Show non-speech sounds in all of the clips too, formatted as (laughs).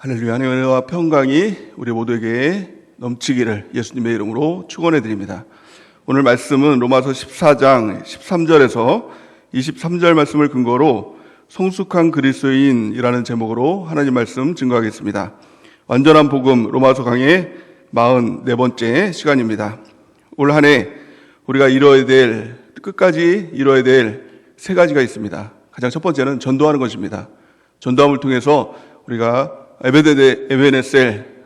할렐루야 하나님의 은혜와 평강이 우리 모두에게 넘치기를 예수님의 이름으로 축원해 드립니다. 오늘 말씀은 로마서 14장 13절에서 23절 말씀을 근거로 성숙한 그리스도인이라는 제목으로 하나님 말씀 증거하겠습니다. 완전한 복음 로마서 강의 44번째 시간입니다. 올 한 해 우리가 이뤄야 될 끝까지 이뤄야 될 세 가지가 있습니다. 가장 첫 번째는 전도하는 것입니다. 전도함을 통해서 우리가 에베데데 에베네셀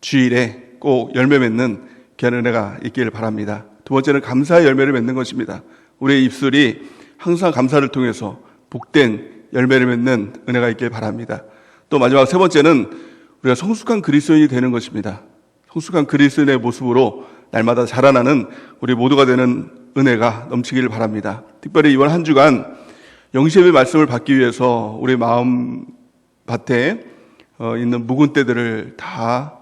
주일에 꼭 열매 맺는 귀한 은혜가 있기를 바랍니다. 두 번째는 감사의 열매를 맺는 것입니다. 우리의 입술이 항상 감사를 통해서 복된 열매를 맺는 은혜가 있길 바랍니다. 또 마지막 세 번째는 우리가 성숙한 그리스도인이 되는 것입니다. 성숙한 그리스도인의 모습으로 날마다 자라나는 우리 모두가 되는 은혜가 넘치기를 바랍니다. 특별히 이번 한 주간 영시의 말씀을 받기 위해서 우리 마음 밭에 어, 있는 묵은 때들을 다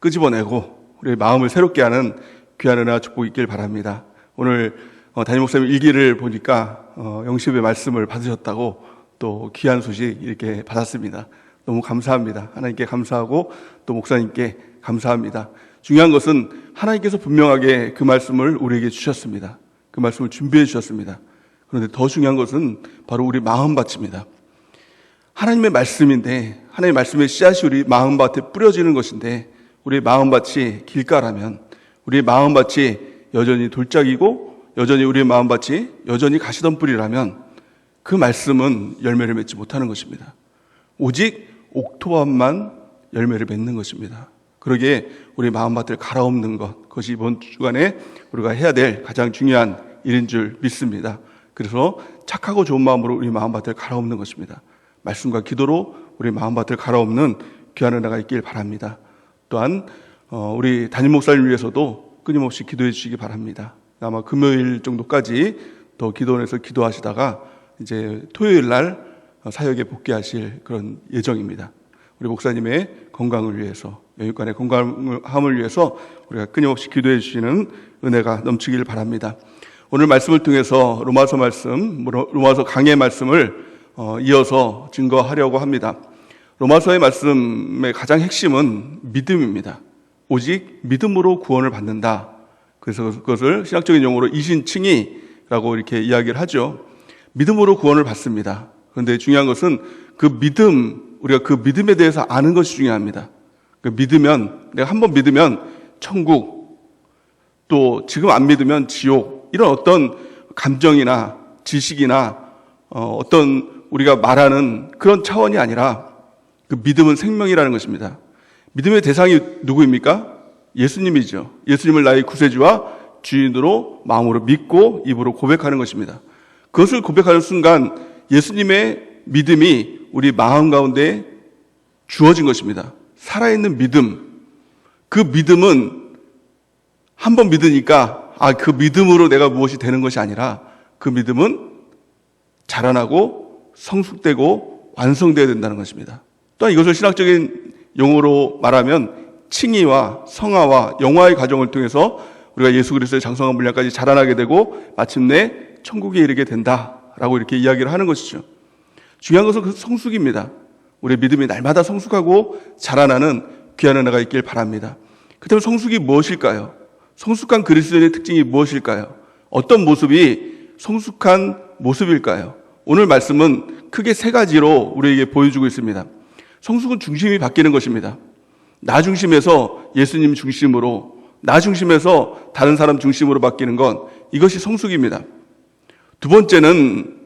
끄집어내고 우리 마음을 새롭게 하는 귀한 은혜와 축복이 있길 바랍니다. 오늘 어, 담임 목사님 일기를 보니까 어, 영시의 말씀을 받으셨다고 또 귀한 소식 이렇게 받았습니다. 너무 감사합니다. 하나님께 감사하고 또 목사님께 감사합니다. 중요한 것은 하나님께서 분명하게 그 말씀을 우리에게 주셨습니다. 그 말씀을 준비해 주셨습니다. 그런데 더 중요한 것은 바로 우리 마음밭입니다. 하나님의 말씀인데 하나님의 말씀의 씨앗이 우리 마음밭에 뿌려지는 것인데 우리 마음밭이 길가라면 우리 마음밭이 여전히 돌짝이고 여전히 우리 마음밭이 여전히 가시던 뿌리라면 그 말씀은 열매를 맺지 못하는 것입니다. 오직 옥토함만 열매를 맺는 것입니다. 그러기에 우리 마음밭을 갈아엎는 것, 그것이 이번 주간에 우리가 해야 될 가장 중요한 일인 줄 믿습니다. 그래서 착하고 좋은 마음으로 우리 마음밭을 갈아엎는 것입니다. 말씀과 기도로 우리 마음밭을 갈아엎는 귀한 은혜가 있길 바랍니다. 또한 어, 우리 담임 목사님 위해서도 끊임없이 기도해 주시기 바랍니다. 아마 금요일 정도까지 더 기도원에서 기도하시다가 이제 토요일 날 사역에 복귀하실 그런 예정입니다. 우리 목사님의 건강을 위해서 영육간의 건강함을 위해서 우리가 끊임없이 기도해 주시는 은혜가 넘치길 바랍니다. 오늘 말씀을 통해서 로마서 말씀, 로마서 강의 말씀을 어, 이어서 증거하려고 합니다. 로마서의 말씀의 가장 핵심은 믿음입니다. 오직 믿음으로 구원을 받는다. 그래서 그것을 신학적인 용어로 이신칭이라고 이렇게 이야기를 하죠. 믿음으로 구원을 받습니다. 그런데 중요한 것은 그 믿음, 우리가 그 믿음에 대해서 아는 것이 중요합니다. 그 믿으면, 내가 한번 믿으면 천국, 또 지금 안 믿으면 지옥, 이런 어떤 감정이나 지식이나 어, 어떤 우리가 말하는 그런 차원이 아니라 그 믿음은 생명이라는 것입니다. 믿음의 대상이 누구입니까? 예수님이죠. 예수님을 나의 구세주와 주인으로 마음으로 믿고 입으로 고백하는 것입니다. 그것을 고백하는 순간 예수님의 믿음이 우리 마음 가운데 주어진 것입니다. 살아있는 믿음. 그 믿음은 한 번 믿으니까 아, 그 믿음으로 내가 무엇이 되는 것이 아니라 그 믿음은 자라나고 성숙되고 완성되어야 된다는 것입니다. 또한 이것을 신학적인 용어로 말하면 칭의와 성화와 영화의 과정을 통해서 우리가 예수 그리스도의 장성한 분량까지 자라나게 되고 마침내 천국에 이르게 된다라고 이렇게 이야기를 하는 것이죠. 중요한 것은 그 성숙입니다. 우리의 믿음이 날마다 성숙하고 자라나는 귀한 은혜가 있길 바랍니다. 그렇다면 성숙이 무엇일까요? 성숙한 그리스도인의 특징이 무엇일까요? 어떤 모습이 성숙한 모습일까요? 오늘 말씀은 크게 세 가지로 우리에게 보여주고 있습니다. 성숙은 중심이 바뀌는 것입니다. 나 중심에서 예수님 중심으로, 나 중심에서 다른 사람 중심으로 바뀌는 건 이것이 성숙입니다. 두 번째는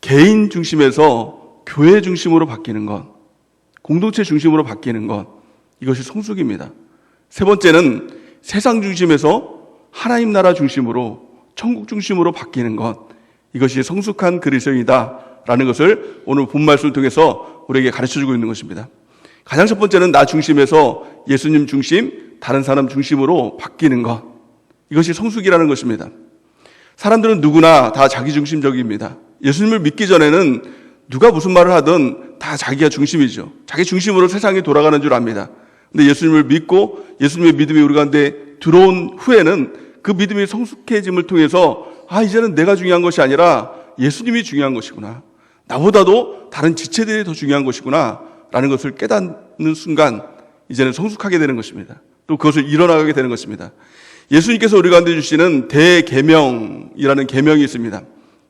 개인 중심에서 교회 중심으로 바뀌는 것, 공동체 중심으로 바뀌는 것, 이것이 성숙입니다. 세 번째는 세상 중심에서 하나님 나라 중심으로, 천국 중심으로 바뀌는 것, 이것이 성숙한 그리스도이다라는 것을 오늘 본 말씀을 통해서 우리에게 가르쳐 주고 있는 것입니다. 가장 첫 번째는 나 중심에서 예수님 중심, 다른 사람 중심으로 바뀌는 것. 이것이 성숙이라는 것입니다. 사람들은 누구나 다 자기 중심적입니다. 예수님을 믿기 전에는 누가 무슨 말을 하든 다 자기가 중심이죠. 자기 중심으로 세상이 돌아가는 줄 압니다. 근데 예수님을 믿고 예수님의 믿음이 우리 가운데 들어온 후에는 그 믿음이 성숙해짐을 통해서 아, 이제는 내가 중요한 것이 아니라 예수님이 중요한 것이구나. 나보다도 다른 지체들이 더 중요한 것이구나. 라는 것을 깨닫는 순간 이제는 성숙하게 되는 것입니다. 또 그것을 일어나게 되는 것입니다. 예수님께서 우리 가운데 주시는 대계명이라는 계명이 있습니다.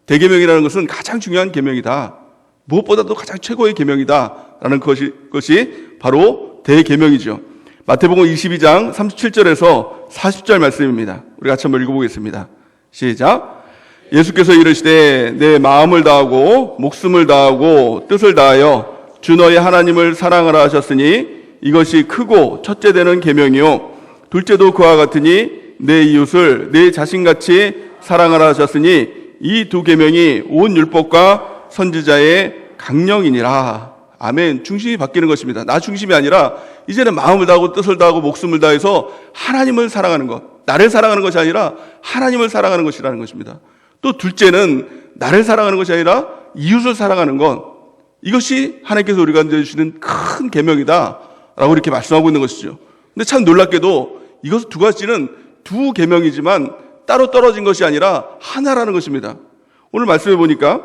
대계명이라는 것은 가장 중요한 계명이다. 무엇보다도 가장 최고의 계명이다라는 것이 것이 바로 대계명이죠. 마태복음 22장 37절에서 40절 말씀입니다. 우리 같이 한번 읽어보겠습니다. 시작. 예수께서 이르시되 내 마음을 다하고 목숨을 다하고 뜻을 다하여 주 너의 하나님을 사랑하라 하셨으니 이것이 크고 첫째 되는 계명이요 둘째도 그와 같으니 내 이웃을 내 자신같이 사랑하라 하셨으니 이 두 계명이 온 율법과 선지자의 강령이니라. 아멘. 중심이 바뀌는 것입니다. 나 중심이 아니라 이제는 마음을 다하고 뜻을 다하고 목숨을 다해서 하나님을 사랑하는 것. 나를 사랑하는 것이 아니라 하나님을 사랑하는 것이라는 것입니다. 또 둘째는 나를 사랑하는 것이 아니라 이웃을 사랑하는 것. 이것이 하나님께서 우리가 주시는 큰 계명이다라고 이렇게 말씀하고 있는 것이죠. 근데 참 놀랍게도 이것 두 가지는 두 계명이지만 따로 떨어진 것이 아니라 하나라는 것입니다. 오늘 말씀해 보니까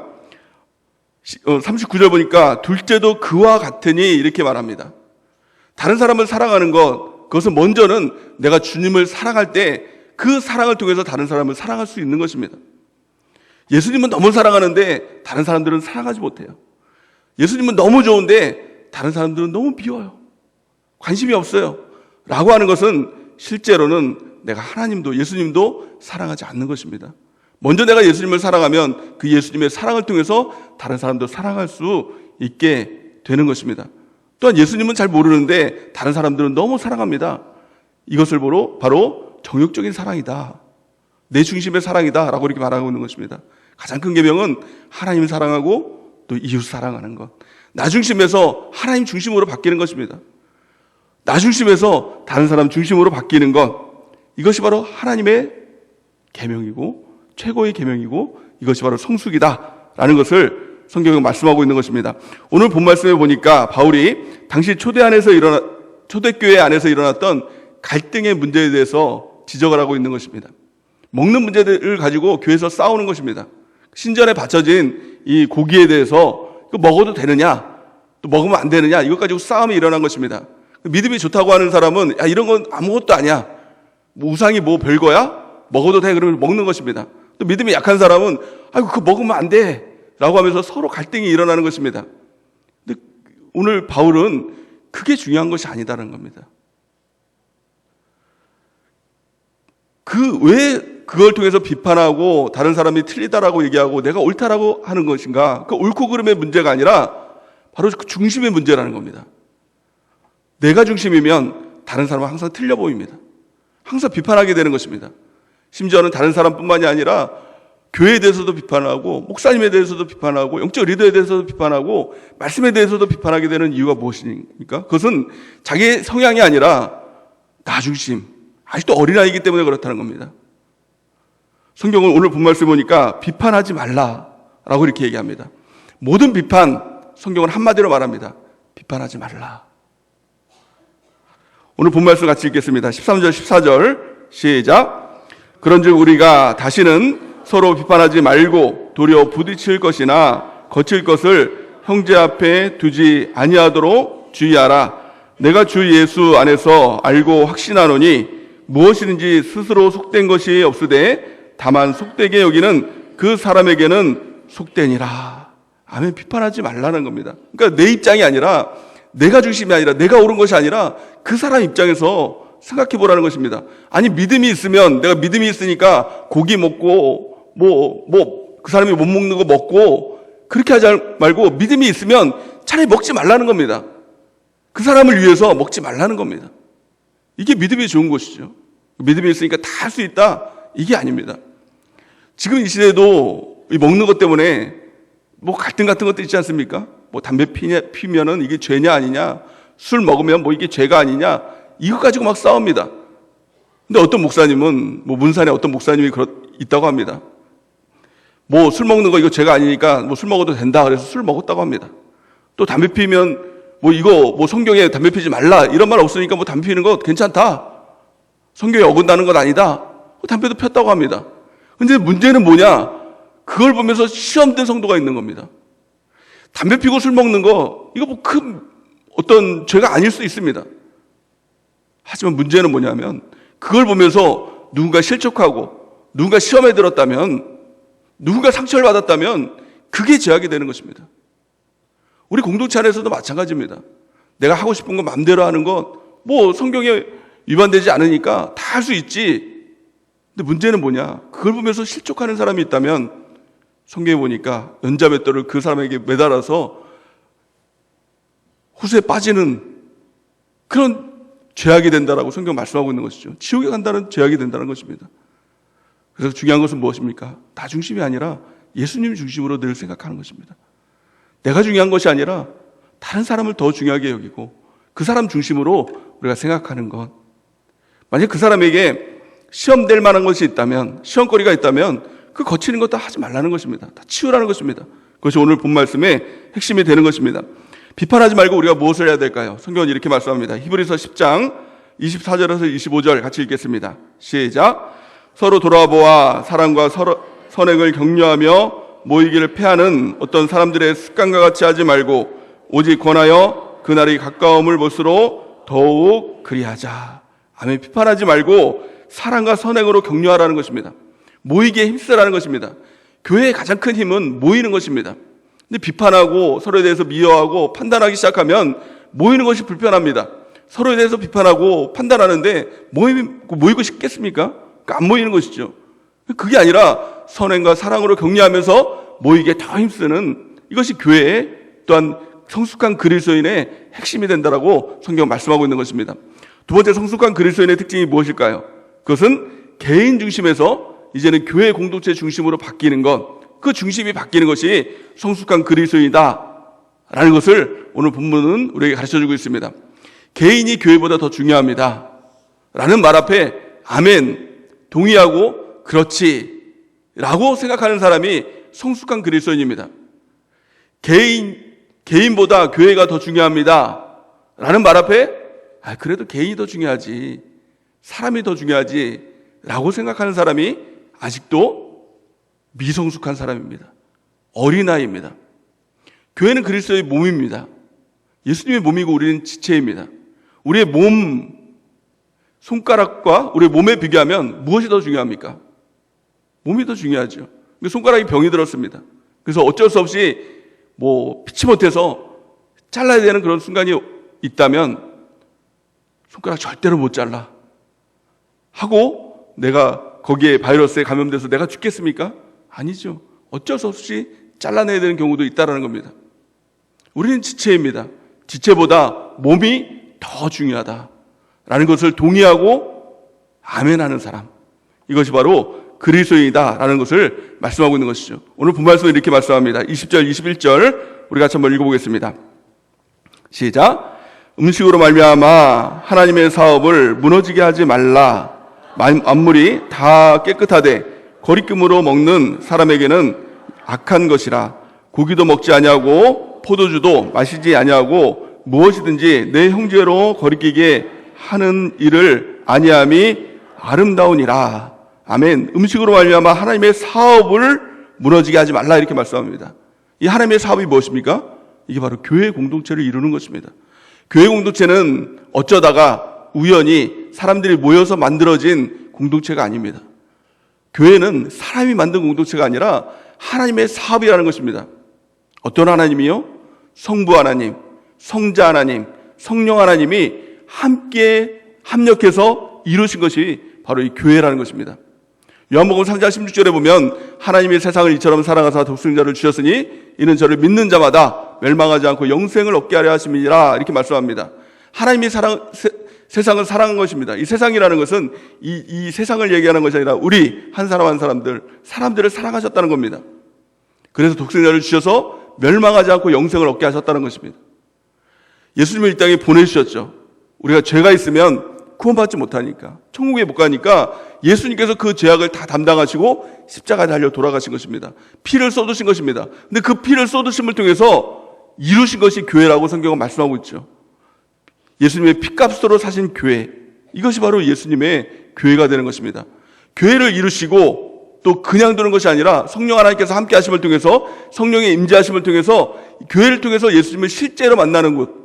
39절 보니까 둘째도 그와 같으니 이렇게 말합니다. 다른 사람을 사랑하는 것, 그것은 먼저는 내가 주님을 사랑할 때 그 사랑을 통해서 다른 사람을 사랑할 수 있는 것입니다. 예수님은 너무 사랑하는데 다른 사람들은 사랑하지 못해요. 예수님은 너무 좋은데 다른 사람들은 너무 비워요. 관심이 없어요. 라고 하는 것은 실제로는 내가 하나님도 예수님도 사랑하지 않는 것입니다. 먼저 내가 예수님을 사랑하면 그 예수님의 사랑을 통해서 다른 사람도 사랑할 수 있게 되는 것입니다. 또한 예수님은 잘 모르는데 다른 사람들은 너무 사랑합니다. 이것을 보러 바로 정욕적인 사랑이다. 내 중심의 사랑이다. 라고 이렇게 말하고 있는 것입니다. 가장 큰 계명은 하나님을 사랑하고 또 이웃 사랑하는 것. 나 중심에서 하나님 중심으로 바뀌는 것입니다. 나 중심에서 다른 사람 중심으로 바뀌는 것. 이것이 바로 하나님의 계명이고 최고의 계명이고 이것이 바로 성숙이다라는 것을 성경에 말씀하고 있는 것입니다. 오늘 본 말씀에 보니까 바울이 당시 초대 안에서 일어나 초대교회 안에서 일어났던 갈등의 문제에 대해서 지적을 하고 있는 것입니다. 먹는 문제들을 가지고 교회에서 싸우는 것입니다. 신전에 바쳐진 이 고기에 대해서 그 먹어도 되느냐, 또 먹으면 안 되느냐, 이것 가지고 싸움이 일어난 것입니다. 믿음이 좋다고 하는 사람은 야 이런 건 아무것도 아니야. 뭐 우상이 뭐 별거야? 먹어도 돼 그러면 먹는 것입니다. 또 믿음이 약한 사람은 아이고 그거 먹으면 안 돼. 라고 하면서 서로 갈등이 일어나는 것입니다. 근데 오늘 바울은 그게 중요한 것이 아니다는 겁니다. 그 왜 그걸 통해서 비판하고 다른 사람이 틀리다라고 얘기하고 내가 옳다라고 하는 것인가? 그 옳고 그름의 문제가 아니라 바로 그 중심의 문제라는 겁니다. 내가 중심이면 다른 사람은 항상 틀려 보입니다. 항상 비판하게 되는 것입니다. 심지어는 다른 사람뿐만이 아니라 교회에 대해서도 비판하고 목사님에 대해서도 비판하고 영적 리더에 대해서도 비판하고 말씀에 대해서도 비판하게 되는 이유가 무엇입니까? 그것은 자기의 성향이 아니라 나 중심, 아직도 어린아이기 때문에 그렇다는 겁니다. 성경은 오늘 본 말씀 보니까 비판하지 말라라고 이렇게 얘기합니다. 모든 비판, 성경은 한마디로 말합니다. 비판하지 말라. 오늘 본 말씀 같이 읽겠습니다. 13절, 14절, 시작. 그런즉 우리가 다시는 서로 비판하지 말고 도리어 부딪힐 것이나 거칠 것을 형제 앞에 두지 아니하도록 주의하라. 내가 주 예수 안에서 알고 확신하노니 무엇이든지 스스로 속된 것이 없으되 다만 속되게 여기는 그 사람에게는 속되니라. 아멘. 비판하지 말라는 겁니다. 그러니까 내 입장이 아니라 내가 중심이 아니라 내가 옳은 것이 아니라 그 사람 입장에서 생각해 보라는 것입니다. 아니 믿음이 있으면 내가 믿음이 있으니까 고기 먹고 뭐 뭐 그 사람이 못 먹는 거 먹고 그렇게 하지 말고 믿음이 있으면 차라리 먹지 말라는 겁니다. 그 사람을 위해서 먹지 말라는 겁니다. 이게 믿음이 좋은 것이죠. 믿음이 있으니까 다 할 수 있다. 이게 아닙니다. 지금 이 시대도 이 먹는 것 때문에 뭐 갈등 같은 것도 있지 않습니까? 뭐 담배 피냐, 피면은 이게 죄냐 아니냐, 술 먹으면 뭐 이게 죄가 아니냐, 이것 가지고 막 싸웁니다. 근데 어떤 목사님은, 뭐 문산에 어떤 목사님이 그렇, 있다고 합니다. 뭐 술 먹는 거 이거 죄가 아니니까 뭐 술 먹어도 된다. 그래서 술 먹었다고 합니다. 또 담배 피면 뭐 이거 뭐 성경에 담배 피지 말라 이런 말 없으니까 뭐 담배 피는 거 괜찮다. 성경에 어긋나는 건 아니다. 담배도 폈다고 합니다. 근데 문제는 뭐냐? 그걸 보면서 시험된 성도가 있는 겁니다. 담배 피고 술 먹는 거, 이거 뭐 큰, 어떤 죄가 아닐 수 있습니다. 하지만 문제는 뭐냐면 그걸 보면서 누군가 실족하고 누군가 시험에 들었다면 누군가 상처를 받았다면 그게 죄악이 되는 것입니다. 우리 공동체 안에서도 마찬가지입니다. 내가 하고 싶은 거 마음대로 하는 것, 뭐 성경에 위반되지 않으니까 다 할 수 있지. 근데 문제는 뭐냐? 그걸 보면서 실족하는 사람이 있다면 성경에 보니까 연자맷돌을 그 사람에게 매달아서 호수에 빠지는 그런 죄악이 된다라고 성경 말씀하고 있는 것이죠. 지옥에 간다는 죄악이 된다는 것입니다. 그래서 중요한 것은 무엇입니까? 나 중심이 아니라 예수님 중심으로 늘 생각하는 것입니다. 내가 중요한 것이 아니라 다른 사람을 더 중요하게 여기고 그 사람 중심으로 우리가 생각하는 것. 만약 그 사람에게 시험 될 만한 것이 있다면, 시험거리가 있다면 그 거치는 것도 하지 말라는 것입니다. 다 치우라는 것입니다. 그것이 오늘 본 말씀의 핵심이 되는 것입니다. 비판하지 말고 우리가 무엇을 해야 될까요? 성경은 이렇게 말씀합니다. 히브리서 10장 24절에서 25절 같이 읽겠습니다. 시작. 서로 돌아와 보아 사랑과 서로, 선행을 격려하며 모이기를 패하는 어떤 사람들의 습관과 같이 하지 말고 오직 권하여 그날이 가까움을 못으로 더욱 그리하자. 아멘. 비판하지 말고 사랑과 선행으로 격려하라는 것입니다. 모이기에 힘쓰라는 것입니다. 교회의 가장 큰 힘은 모이는 것입니다. 근데 비판하고 서로에 대해서 미워하고 판단하기 시작하면 모이는 것이 불편합니다. 서로에 대해서 비판하고 판단하는데 모이, 모이고 싶겠습니까? 안 모이는 것이죠. 그게 아니라 선행과 사랑으로 격려하면서 모이게 더 힘쓰는 이것이 교회의 또한 성숙한 그리스도인의 핵심이 된다라고 성경 말씀하고 있는 것입니다. 두 번째 성숙한 그리스도인의 특징이 무엇일까요? 그것은 개인 중심에서 이제는 교회 공동체 중심으로 바뀌는 것, 그 중심이 바뀌는 것이 성숙한 그리스도이다. 라는 것을 오늘 본문은 우리에게 가르쳐 주고 있습니다. 개인이 교회보다 더 중요합니다. 라는 말 앞에 아멘, 동의하고 그렇지. 라고 생각하는 사람이 성숙한 그리스도인입니다. 개인, 개인보다 교회가 더 중요합니다. 라는 말 앞에 아, 그래도 개인이 더 중요하지. 사람이 더 중요하지. 라고 생각하는 사람이 아직도 미성숙한 사람입니다. 어린아이입니다. 교회는 그리스도의 몸입니다. 예수님의 몸이고 우리는 지체입니다. 우리의 몸, 손가락과 우리의 몸에 비교하면 무엇이 더 중요합니까? 몸이 더 중요하죠. 손가락이 병이 들었습니다. 그래서 어쩔 수 없이 뭐 피치 못해서 잘라야 되는 그런 순간이 있다면 손가락 절대로 못 잘라. 하고 내가 거기에 바이러스에 감염돼서 내가 죽겠습니까? 아니죠. 어쩔 수 없이 잘라내야 되는 경우도 있다라는 겁니다. 우리는 지체입니다. 지체보다 몸이 더 중요하다. 라는 것을 동의하고 아멘하는 사람. 이것이 바로 그리스도인이다라는 것을 말씀하고 있는 것이죠. 오늘 본말씀은 이렇게 말씀합니다. 20절, 21절 우리 같이 한번 읽어보겠습니다. 시작. 음식으로 말미암아 하나님의 사업을 무너지게 하지 말라. 만물이 다 깨끗하되 거리낌으로 먹는 사람에게는 악한 것이라. 고기도 먹지 아니하고 포도주도 마시지 아니하고 무엇이든지 내 형제로 거리끼게 하는 일을 아니함이 아름다우니라. 아멘. 음식으로 말미암아 하나님의 사업을 무너지게 하지 말라 이렇게 말씀합니다. 이 하나님의 사업이 무엇입니까? 이게 바로 교회 공동체를 이루는 것입니다. 교회 공동체는 어쩌다가 우연히 사람들이 모여서 만들어진 공동체가 아닙니다. 교회는 사람이 만든 공동체가 아니라 하나님의 사업이라는 것입니다. 어떤 하나님이요? 성부 하나님, 성자 하나님, 성령 하나님이 함께 합력해서 이루신 것이 바로 이 교회라는 것입니다. 요한복음 3장 16절에 보면 하나님이 세상을 이처럼 사랑하사 독생자를 주셨으니 이는 저를 믿는 자마다 멸망하지 않고 영생을 얻게 하려 하심이라 이렇게 말씀합니다. 하나님이 사랑 세, 세상을 사랑한 것입니다. 이 세상이라는 것은 이, 이 세상을 얘기하는 것이 아니라 우리 한 사람 한 사람들 사람들을 사랑하셨다는 겁니다. 그래서 독생자를 주셔서 멸망하지 않고 영생을 얻게 하셨다는 것입니다. 예수님을 이 땅에 보내주셨죠. 우리가 죄가 있으면 구원받지 못하니까 천국에 못 가니까 예수님께서 그 죄악을 다 담당하시고 십자가에 달려 돌아가신 것입니다. 피를 쏟으신 것입니다. 근데 그 피를 쏟으심을 통해서 이루신 것이 교회라고 성경은 말씀하고 있죠. 예수님의 피값으로 사신 교회 이것이 바로 예수님의 교회가 되는 것입니다. 교회를 이루시고 또 그냥 두는 것이 아니라 성령 하나님께서 함께 하심을 통해서 성령의 임재하심을 통해서 교회를 통해서 예수님을 실제로 만나는 곳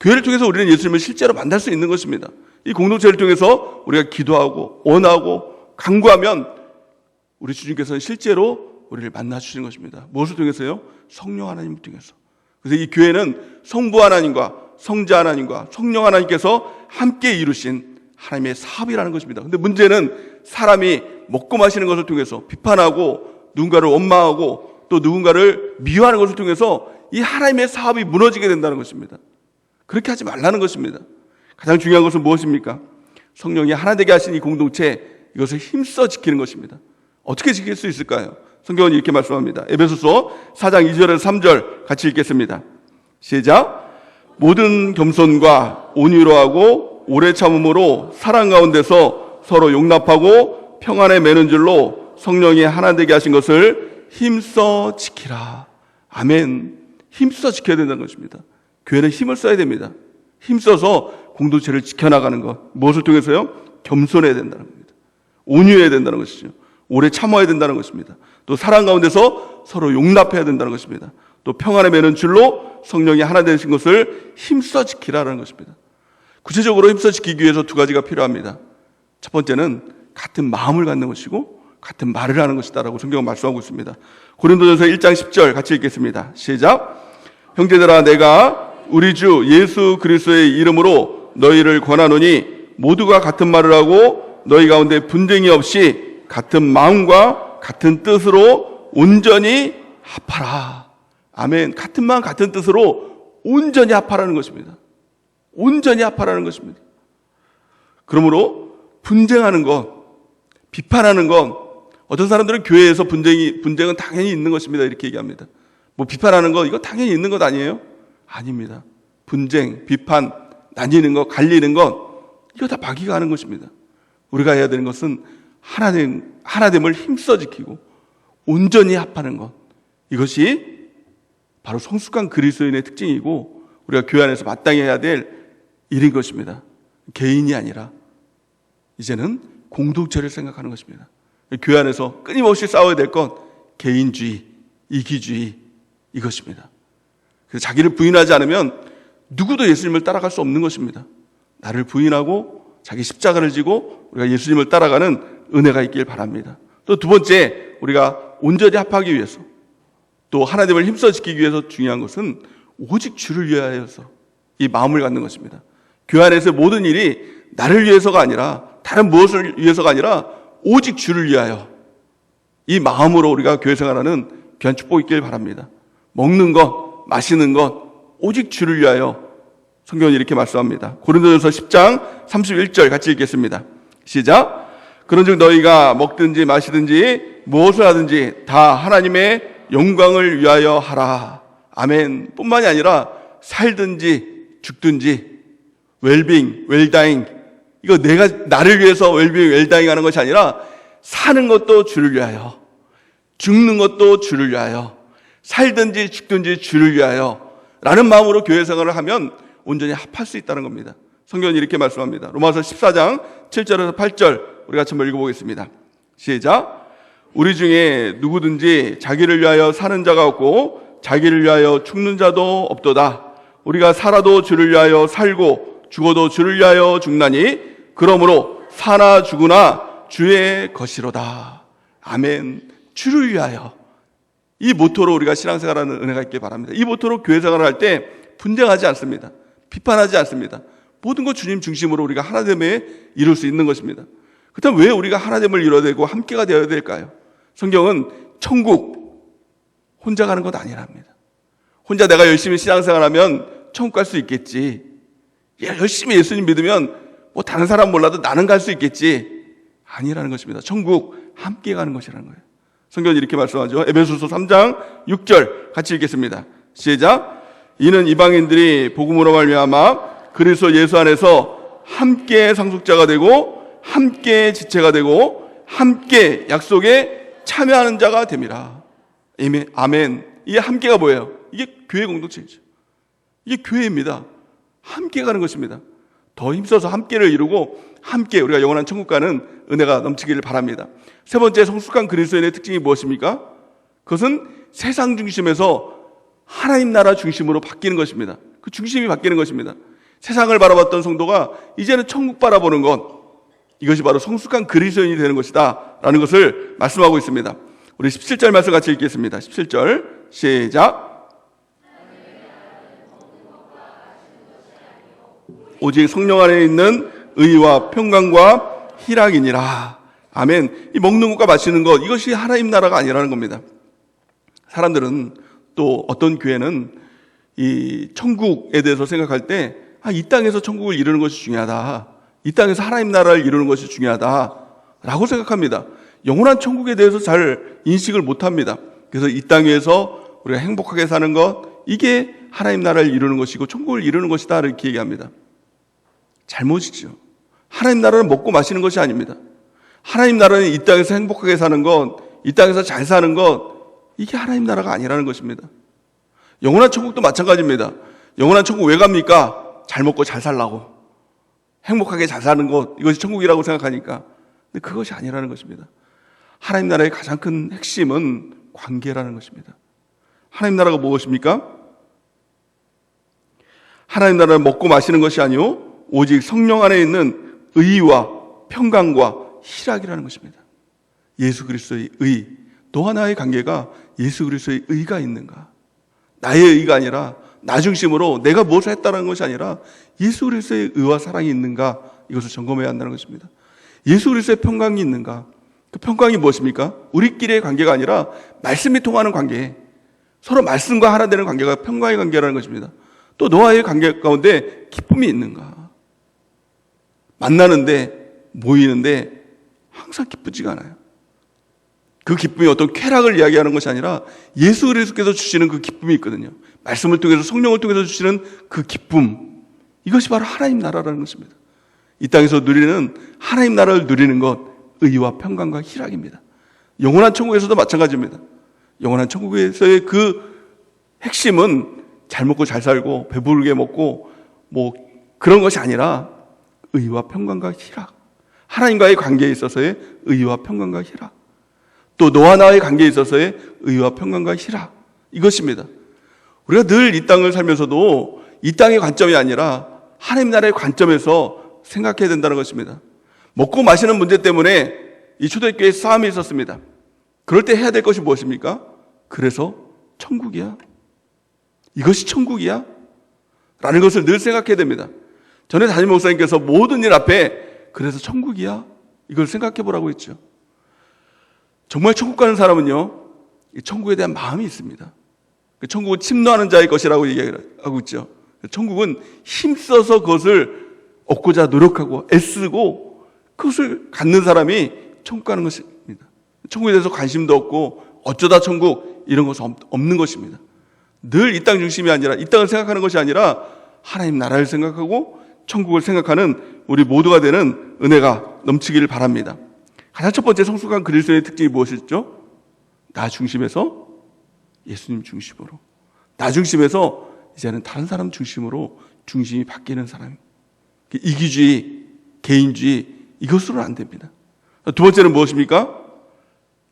교회를 통해서 우리는 예수님을 실제로 만날 수 있는 것입니다. 이 공동체를 통해서 우리가 기도하고 원하고 간구하면 우리 주님께서는 실제로 우리를 만나 주시는 것입니다. 무엇을 통해서요? 성령 하나님을 통해서. 그래서 이 교회는 성부 하나님과 성자 하나님과 성령 하나님께서 함께 이루신 하나님의 사업이라는 것입니다. 근데 문제는 사람이 먹고 마시는 것을 통해서 비판하고 누군가를 원망하고 또 누군가를 미워하는 것을 통해서 이 하나님의 사업이 무너지게 된다는 것입니다. 그렇게 하지 말라는 것입니다. 가장 중요한 것은 무엇입니까? 성령이 하나 되게 하신 이 공동체 이것을 힘써 지키는 것입니다. 어떻게 지킬 수 있을까요? 성경은 이렇게 말씀합니다. 에베소서 4장 2절에서 3절 같이 읽겠습니다. 시작. 모든 겸손과 온유로 하고 오래 참음으로 사랑 가운데서 서로 용납하고 평안에 매는 줄로 성령이 하나 되게 하신 것을 힘써 지키라. 아멘. 힘써 지켜야 된다는 것입니다. 교회는 힘을 써야 됩니다. 힘써서 공동체를 지켜나가는 것. 무엇을 통해서요? 겸손해야 된다는 겁니다. 온유해야 된다는 것이죠. 오래 참아야 된다는 것입니다. 또 사랑 가운데서 서로 용납해야 된다는 것입니다. 또 평안에 매는 줄로 성령이 하나 되신 것을 힘써 지키라는 것입니다. 구체적으로 힘써 지키기 위해서 두 가지가 필요합니다. 첫 번째는 같은 마음을 갖는 것이고 같은 말을 하는 것이다라고 성경은 말씀하고 있습니다. 고린도전서 1장 10절 같이 읽겠습니다. 시작. 형제들아 내가 우리 주 예수 그리스도의 이름으로 너희를 권하노니 모두가 같은 말을 하고 너희 가운데 분쟁이 없이 같은 마음과 같은 뜻으로 온전히 합하라. 아멘. 같은 마음 같은 뜻으로 온전히 합하라는 것입니다. 온전히 합하라는 것입니다. 그러므로 분쟁하는 것, 비판하는 것, 어떤 사람들은 교회에서 분쟁이 분쟁은 당연히 있는 것입니다. 이렇게 얘기합니다. 뭐 비판하는 거 이거 당연히 있는 것 아니에요? 아닙니다. 분쟁, 비판, 나뉘는 것, 갈리는 것 이거 다 마귀가 하는 것입니다. 우리가 해야 되는 것은 하나됨 하나됨을 힘써 지키고 온전히 합하는 것 이것이 바로 성숙한 그리스도인의 특징이고 우리가 교회 안에서 마땅히 해야 될 일인 것입니다. 개인이 아니라 이제는 공동체를 생각하는 것입니다. 교회 안에서 끊임없이 싸워야 될 건 개인주의, 이기주의 이것입니다. 그래서 자기를 부인하지 않으면 누구도 예수님을 따라갈 수 없는 것입니다. 나를 부인하고 자기 십자가를 지고 우리가 예수님을 따라가는 은혜가 있길 바랍니다. 또 두 번째, 우리가 온전히 합하기 위해서 또 하나님을 힘써 지키기 위해서 중요한 것은 오직 주를 위하여서 이 마음을 갖는 것입니다. 교회 안에서 모든 일이 나를 위해서가 아니라 다른 무엇을 위해서가 아니라 오직 주를 위하여 이 마음으로 우리가 교회 생활하는 귀한 축복이 있길 바랍니다. 먹는 것, 마시는 것, 오직 주를 위하여 성경은 이렇게 말씀합니다. 고린도전서 10장 31절 같이 읽겠습니다. 시작. 그런즉 너희가 먹든지 마시든지 무엇을 하든지 다 하나님의 영광을 위하여 하라. 아멘. 뿐만이 아니라 살든지 죽든지 웰빙, 웰다잉 이거 내가 나를 위해서 웰빙, 웰다잉 하는 것이 아니라 사는 것도 주를 위하여 죽는 것도 주를 위하여 살든지 죽든지 주를 위하여 라는 마음으로 교회 생활을 하면 온전히 합할 수 있다는 겁니다. 성경은 이렇게 말씀합니다. 로마서 14장 7절에서 8절 우리 같이 한번 읽어보겠습니다. 시작. 우리 중에 누구든지 자기를 위하여 사는 자가 없고 자기를 위하여 죽는 자도 없도다. 우리가 살아도 주를 위하여 살고 죽어도 주를 위하여 죽나니 그러므로 사나 죽으나 주의 것이로다. 아멘. 주를 위하여. 이 모토로 우리가 신앙생활하는 은혜가 있길 바랍니다. 이 모토로 교회 생활을 할 때 분쟁하지 않습니다. 비판하지 않습니다. 모든 것 주님 중심으로 우리가 하나됨에 이룰 수 있는 것입니다. 그렇다면 왜 우리가 하나됨을 이뤄야 되고 함께가 되어야 될까요? 성경은 천국 혼자 가는 것 아니랍니다. 혼자 내가 열심히 신앙생활하면 천국 갈 수 있겠지. 예, 열심히 예수님 믿으면 뭐 다른 사람 몰라도 나는 갈 수 있겠지. 아니라는 것입니다. 천국 함께 가는 것이라는 거예요. 성경은 이렇게 말씀하죠. 에베소서 3장 6절 같이 읽겠습니다. 시작. 이는 이방인들이 복음으로 말미암아 그리스도 예수 안에서 함께 상속자가 되고 함께 지체가 되고 함께 약속에 참여하는 자가 됨이라. 아멘. 이게 함께가 뭐예요? 이게 교회 공동체이죠. 이게 교회입니다. 함께 가는 것입니다. 더 힘써서 함께를 이루고 함께 우리가 영원한 천국 가는 은혜가 넘치기를 바랍니다. 세 번째 성숙한 그리스도인의 특징이 무엇입니까? 그것은 세상 중심에서 하나님 나라 중심으로 바뀌는 것입니다. 그 중심이 바뀌는 것입니다. 세상을 바라봤던 성도가 이제는 천국 바라보는 것 이것이 바로 성숙한 그리스도인이 되는 것이다 라는 것을 말씀하고 있습니다. 우리 17절 말씀 같이 읽겠습니다. 17절 시작 오직 성령 안에 있는 의와 평강과 희락이니라. 아멘. 이 먹는 것과 마시는 것 이것이 하나님 나라가 아니라는 겁니다. 사람들은 또 어떤 교회는 이 천국에 대해서 생각할 때, 아, 이 땅에서 천국을 이루는 것이 중요하다. 이 땅에서 하나님 나라를 이루는 것이 중요하다. 라고 생각합니다. 영원한 천국에 대해서 잘 인식을 못 합니다. 그래서 이 땅에서 우리가 행복하게 사는 것, 이게 하나님 나라를 이루는 것이고 천국을 이루는 것이다. 이렇게 얘기합니다. 잘못이죠. 하나님 나라는 먹고 마시는 것이 아닙니다. 하나님 나라는 이 땅에서 행복하게 사는 것, 이 땅에서 잘 사는 것, 이게 하나님 나라가 아니라는 것입니다. 영원한 천국도 마찬가지입니다. 영원한 천국 왜 갑니까? 잘 먹고 잘 살라고. 행복하게 잘 사는 것, 이것이 천국이라고 생각하니까. 근데 그것이 아니라는 것입니다. 하나님 나라의 가장 큰 핵심은 관계라는 것입니다. 하나님 나라가 무엇입니까? 하나님 나라를 먹고 마시는 것이 아니요 오직 성령 안에 있는 의와 평강과 희락이라는 것입니다. 예수 그리스도의 의, 너와 나의 관계가 예수 그리스도의 의가 있는가? 나의 의가 아니라 나 중심으로 내가 무엇을 했다는 것이 아니라 예수 그리스도의 의와 사랑이 있는가? 이것을 점검해야 한다는 것입니다. 예수 그리스도의 평강이 있는가? 그 평강이 무엇입니까? 우리끼리의 관계가 아니라 말씀이 통하는 관계. 서로 말씀과 하나 되는 관계가 평강의 관계라는 것입니다. 또 너와의 관계 가운데 기쁨이 있는가? 만나는데 모이는데 항상 기쁘지가 않아요. 그 기쁨이 어떤 쾌락을 이야기하는 것이 아니라 예수 그리스도께서 주시는 그 기쁨이 있거든요. 말씀을 통해서 성령을 통해서 주시는 그 기쁨. 이것이 바로 하나님 나라라는 것입니다. 이 땅에서 누리는 하나님 나라를 누리는 것, 의와 평강과 희락입니다. 영원한 천국에서도 마찬가지입니다. 영원한 천국에서의 그 핵심은 잘 먹고 잘 살고 배부르게 먹고 뭐 그런 것이 아니라 의와 평강과 희락. 하나님과의 관계에 있어서의 의와 평강과 희락. 또 너와 나의 관계에 있어서의 의와 평강과 희락. 이것입니다. 우리가 늘 이 땅을 살면서도 이 땅의 관점이 아니라 하나님 나라의 관점에서 생각해야 된다는 것입니다. 먹고 마시는 문제 때문에 이 초대교회에 싸움이 있었습니다. 그럴 때 해야 될 것이 무엇입니까? 그래서 천국이야. 이것이 천국이야? 라는 것을 늘 생각해야 됩니다. 전에 담임 목사님께서 모든 일 앞에 그래서 천국이야? 이걸 생각해 보라고 했죠. 정말 천국 가는 사람은요, 이 천국에 대한 마음이 있습니다. 그 천국은 침노하는 자의 것이라고 얘기하고 있죠. 천국은 힘써서 그것을 얻고자 노력하고 애쓰고 그것을 갖는 사람이 천국 가는 것입니다. 천국에 대해서 관심도 없고 어쩌다 천국 이런 것은 없- 없는 것입니다. 늘 이 땅 중심이 아니라 이 땅을 생각하는 것이 아니라 하나님 나라를 생각하고 천국을 생각하는 우리 모두가 되는 은혜가 넘치기를 바랍니다. 가장 첫 번째 성숙한 그리스도의 특징이 무엇이죠? 나 중심에서 예수님 중심으로. 나 중심에서 이제는 다른 사람 중심으로 중심이 바뀌는 사람. 이기주의, 개인주의, 이것으로는 안 됩니다. 두 번째는 무엇입니까?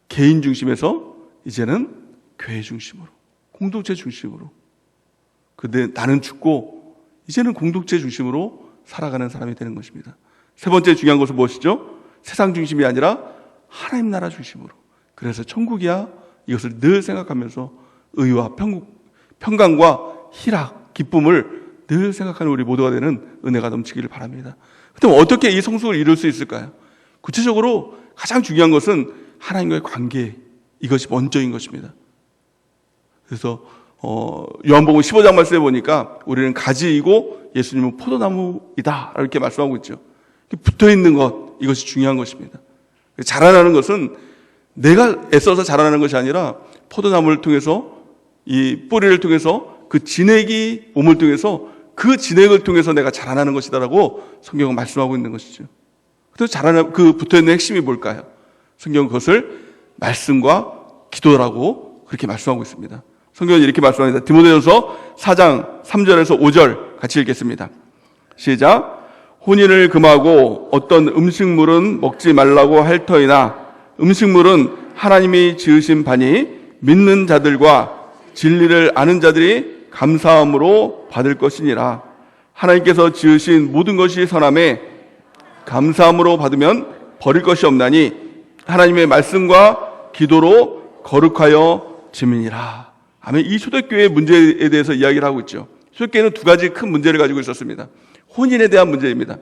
개인 중심에서 이제는 교회 중심으로, 공동체 중심으로. 근데 나는 죽고 이제는 공동체 중심으로 살아가는 사람이 되는 것입니다. 세 번째 중요한 것은 무엇이죠? 세상 중심이 아니라 하나님 나라 중심으로. 그래서 천국이야 이것을 늘 생각하면서 의와 평국, 평강과 희락, 기쁨을 늘 생각하는 우리 모두가 되는 은혜가 넘치기를 바랍니다. 그럼 어떻게 이 성숙을 이룰 수 있을까요? 구체적으로 가장 중요한 것은 하나님과의 관계 이것이 먼저인 것입니다. 그래서 어, 요한복음 15장 말씀에 보니까 우리는 가지이고 예수님은 포도나무이다 이렇게 말씀하고 있죠. 붙어 있는 것 이것이 중요한 것입니다. 자라나는 것은 내가 애써서 자라나는 것이 아니라 포도나무를 통해서 이 뿌리를 통해서 그 진액이 몸을 통해서 그 진액을 통해서 내가 자라나는 것이다라고 성경은 말씀하고 있는 것이죠. 그래서 자라나 그 붙어 있는 핵심이 뭘까요? 성경은 그것을 말씀과 기도라고 그렇게 말씀하고 있습니다. 성경은 이렇게 말씀합니다. 디모데전서 4장 3절에서 5절 같이 읽겠습니다. 시작. 혼인을 금하고 어떤 음식물은 먹지 말라고 할 터이나 음식물은 하나님이 지으신 바니 믿는 자들과 진리를 아는 자들이 감사함으로 받을 것이니라. 하나님께서 지으신 모든 것이 선함에 감사함으로 받으면 버릴 것이 없나니 하나님의 말씀과 기도로 거룩하여 지민이라. 아멘. 이 초대교회의 문제에 대해서 이야기를 하고 있죠. 초대교회는 두 가지 큰 문제를 가지고 있었습니다. 혼인에 대한 문제입니다.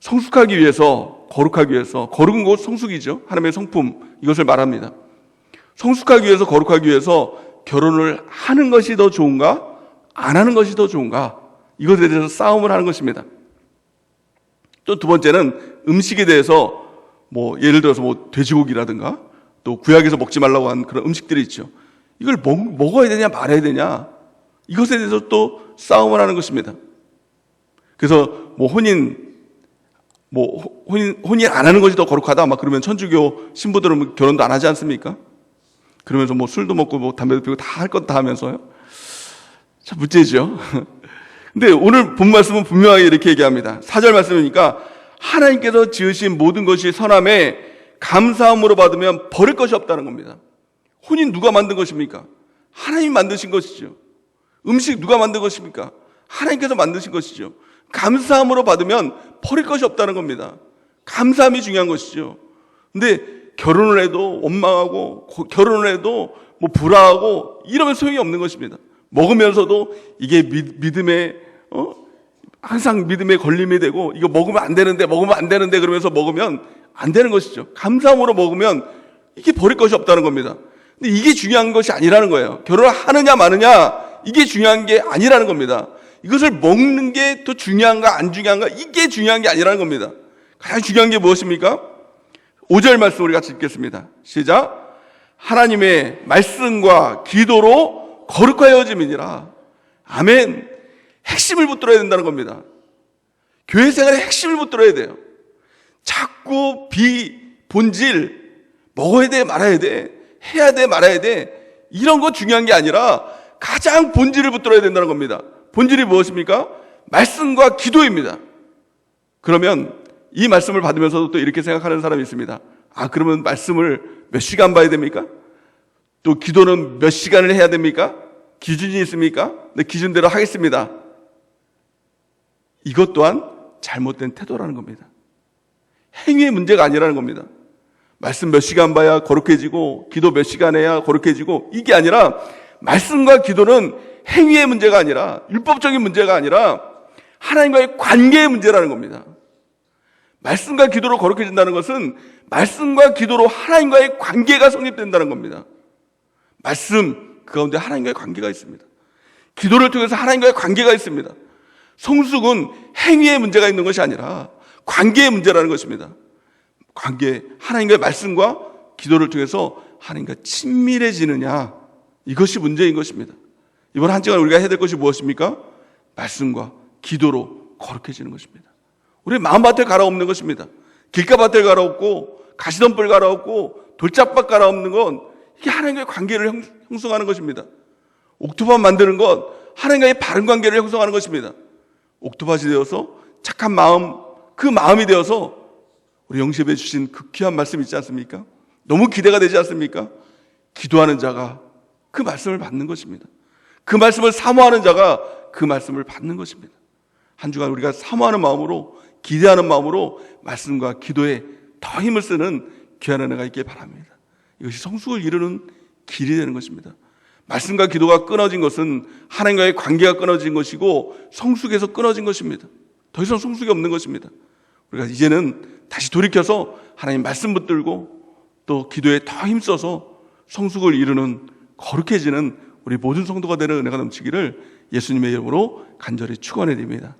성숙하기 위해서, 거룩하기 위해서, 거룩은 곧 성숙이죠. 하나님의 성품, 이것을 말합니다. 성숙하기 위해서, 거룩하기 위해서 결혼을 하는 것이 더 좋은가? 안 하는 것이 더 좋은가? 이것에 대해서 싸움을 하는 것입니다. 또 두 번째는 음식에 대해서 뭐 예를 들어서 뭐 돼지고기라든가 또 구약에서 먹지 말라고 한 그런 음식들이 있죠. 이걸 먹, 먹어야 되냐 말아야 되냐 이것에 대해서 또 싸움을 하는 것입니다. 그래서 뭐 혼인 뭐 호- 혼인 혼인 안 하는 것이 더 거룩하다 막 그러면 천주교 신부들은 뭐 결혼도 안 하지 않습니까? 그러면서 뭐 술도 먹고 뭐 담배도 피우고 다 할 것 다 하면서요. 참 문제죠. (laughs) 근데 오늘 본 말씀은 분명하게 이렇게 얘기합니다. 4절 말씀이니까 하나님께서 지으신 모든 것이 선함에 감사함으로 받으면 버릴 것이 없다는 겁니다. 혼인 누가 만든 것입니까? 하나님이 만드신 것이죠. 음식 누가 만든 것입니까? 하나님께서 만드신 것이죠. 감사함으로 받으면 버릴 것이 없다는 겁니다. 감사함이 중요한 것이죠. 근데 결혼을 해도 원망하고 고- 결혼을 해도 뭐 불화하고 이러면 소용이 없는 것입니다. 먹으면서도 이게 믿, 믿음의 어? 항상 믿음의 걸림이 되고 이거 먹으면 안 되는데 먹으면 안 되는데 그러면서 먹으면 안 되는 것이죠. 감사함으로 먹으면 이게 버릴 것이 없다는 겁니다. 근데 이게 중요한 것이 아니라는 거예요. 결혼을 하느냐 마느냐 이게 중요한 게 아니라는 겁니다. 이것을 먹는 게 더 중요한가 안 중요한가 이게 중요한 게 아니라는 겁니다. 가장 중요한 게 무엇입니까? 5절 말씀 우리 같이 읽겠습니다. 시작. 하나님의 말씀과 기도로 거룩하여짐이니라. 아멘. 핵심을 붙들어야 된다는 겁니다. 교회 생활의 핵심을 붙들어야 돼요. 자꾸 비, 본질, 먹어야 돼, 말아야 돼, 해야 돼, 말아야 돼. 이런 거 중요한 게 아니라 가장 본질을 붙들어야 된다는 겁니다. 본질이 무엇입니까? 말씀과 기도입니다. 그러면 이 말씀을 받으면서도 또 이렇게 생각하는 사람이 있습니다. 아, 그러면 말씀을 몇 시간 봐야 됩니까? 또 기도는 몇 시간을 해야 됩니까? 기준이 있습니까? 네, 기준대로 하겠습니다. 이것 또한 잘못된 태도라는 겁니다. 행위의 문제가 아니라는 겁니다. 말씀 몇 시간 봐야 거룩해지고, 기도 몇 시간 해야 거룩해지고, 이게 아니라, 말씀과 기도는 행위의 문제가 아니라, 율법적인 문제가 아니라, 하나님과의 관계의 문제라는 겁니다. 말씀과 기도로 거룩해진다는 것은, 말씀과 기도로 하나님과의 관계가 성립된다는 겁니다. 말씀, 그 가운데 하나님과의 관계가 있습니다. 기도를 통해서 하나님과의 관계가 있습니다. 성숙은 행위의 문제가 있는 것이 아니라 관계의 문제라는 것입니다. 관계, 하나님과의 말씀과 기도를 통해서 하나님과 친밀해지느냐. 이것이 문제인 것입니다. 이번 한 주간 우리가 해야 될 것이 무엇입니까? 말씀과 기도로 거룩해지는 것입니다. 우리 마음밭을 갈아엎는 것입니다. 길가밭을 갈아엎고 가시덤불 갈아엎고 돌짝밭 갈아엎는 건 이게 하나님과의 관계를 형- 형성하는 것입니다. 옥토밭 만드는 건 하나님과의 바른 관계를 형성하는 것입니다. 옥토밭이 되어서 착한 마음, 그 마음이 되어서 우리 영접해 주신 그 귀한 말씀 있지 않습니까? 너무 기대가 되지 않습니까? 기도하는 자가 그 말씀을 받는 것입니다. 그 말씀을 사모하는 자가 그 말씀을 받는 것입니다. 한 주간 우리가 사모하는 마음으로 기대하는 마음으로 말씀과 기도에 더 힘을 쓰는 귀한 은혜가 있길 바랍니다. 이것이 성숙을 이루는 길이 되는 것입니다. 말씀과 기도가 끊어진 것은 하나님과의 관계가 끊어진 것이고 성숙에서 끊어진 것입니다. 더 이상 성숙이 없는 것입니다. 우리가 이제는 다시 돌이켜서 하나님 말씀 붙들고 또 기도에 더 힘써서 성숙을 이루는 거룩해지는 우리 모든 성도가 되는 은혜가 넘치기를 예수님의 이름으로 간절히 축원해 드립니다.